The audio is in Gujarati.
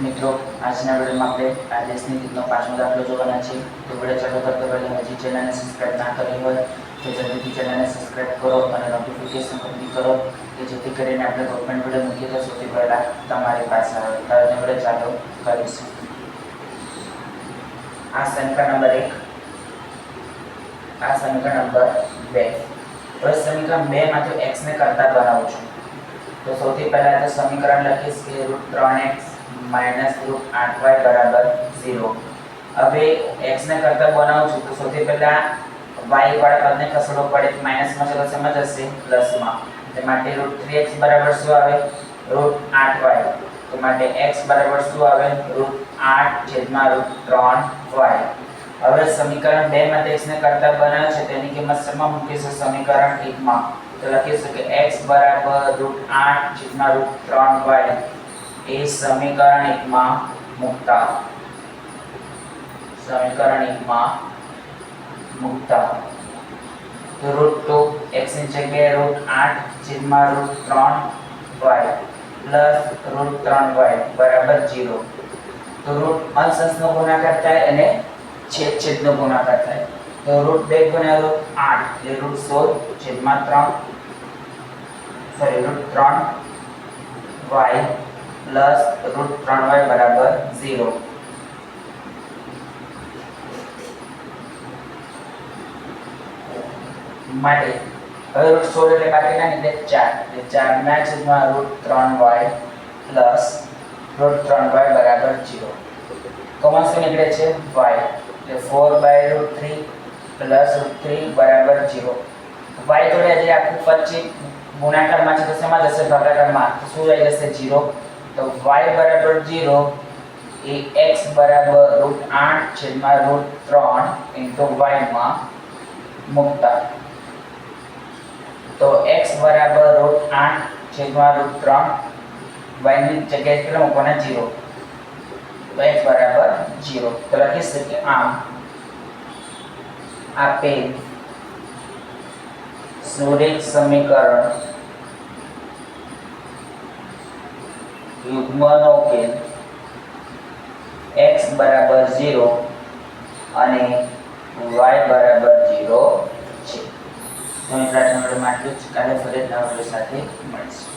મિત્રો, આજના વિડીયોમાં આપણે આદેશની રીતનો પાંચમો દાખલો જોવાના છે. તો વીડિયો ચાલુ કરતા પહેલાં હજી ચેનલને સબસ્ક્રાઇબ ના કરી હોય, તો જલ્દીથી ચેનલને સબસ્ક્રાઇબ કરો અને નોટિફિકેશન કમ્પ્લીટ કરો, કે જેથી કરીને આપણે ગવર્મેન્ટ વીડિયો મૂકીએ તો સૌથી પહેલાં તમારી પાસે આવે. તો વીડિયો ચાલુ કરીશું. આ સંખ્યા નંબર એક, આ સમીકરણ નંબર બે. હવે સમીકરણ બે માંથી x ને કરતા બનાવું છું. તો સૌથી પહેલા તો સમીકરણ લખીશ કે રૂટ ત્રણ એક્સ માઇનસ રૂટ આઠ વાય બરાબર ઝીરો હવે એક્સને કરતા બનાવું છું તો સૌથી પહેલાં વાય વાળા પદને ખસેડવો પડે માઇનસમાં તો શેમાં જશે પ્લસમાં તે માટે રૂટ થ્રી એક્સ બરાબર શું આવે? રૂટ આઠ વાય તો માટે એક્સ બરાબર શું આવે? રૂટ આઠ છેદમાં રૂટ ત્રણ વાય હવે સમીકરણ બે માંથી એક્સને કરતા બનાવ્યો છે, તેની કિંમત શેમાં મૂકીશું સમીકરણ એકમાં તો લખીશું કે એક્સ બરાબર રૂટ આઠ છેદમાં રૂટ ત્રણ વાય એ સમીકરણ એકમાં મૂકતા. સમીકરણ એકમાં મૂકતા. તો રૂટ ટુ એક્સની જગ્યાએ રૂટ આઠ છેદમાં રૂટ ત્રણ વાય પ્લસ રૂટ ત્રણ વાય બરાબર જીરો તો રૂટ અંશ અંશનો ગુણાકાર થાય અને છેદ છેદનો ગુણાકાર થાય. તો રૂટ બે ગુણ્યા રૂટ આઠ એટલે રૂટ સોળ છેદમાં ત્રણ. સોરી રૂટ ત્રણ વાય પ્લસ રૂટ ત્રણ વાય બરાબર ઝીરો. માટે હવે રૂટ સોળ એટલે બાકી ના એટલે ચાર. એટલે ચાર ના છેદમાં રૂટ ત્રણ વાય પ્લસ રૂટ ત્રણ વાય બરાબર ઝીરો. કોમન શું નીકળે છે વાય. એટલે four by root three plus root three બરાબર જીરો વાય જોડે આજે આખું પચીસ ગુણાકારમાં છે તો શેમાં જશે? ભાગાકારમાં. શું આવી જશે? જીરો તો વાય બરાબર 0 એ x બરાબર રૂટ આઠ છેદમાં રૂટ ત્રણ ઇન્ટુ વાયમાં મૂકતા. તો x બરાબર રૂટ આઠ છેદમાં રૂટ ત્રણ વાયની જગ્યાએ કેટલા મૂકવાના? જીરો તો x બરાબર જીરો તો લખી શકીએ આમ આપેલ સુરેખ સમીકરણ યુગ્મનો ઉકેલ x બરાબર 0 અને y બરાબર 0 છે. તો અહીં પ્રાર્થના માટે કાલે ફરી સાથે મળીશું.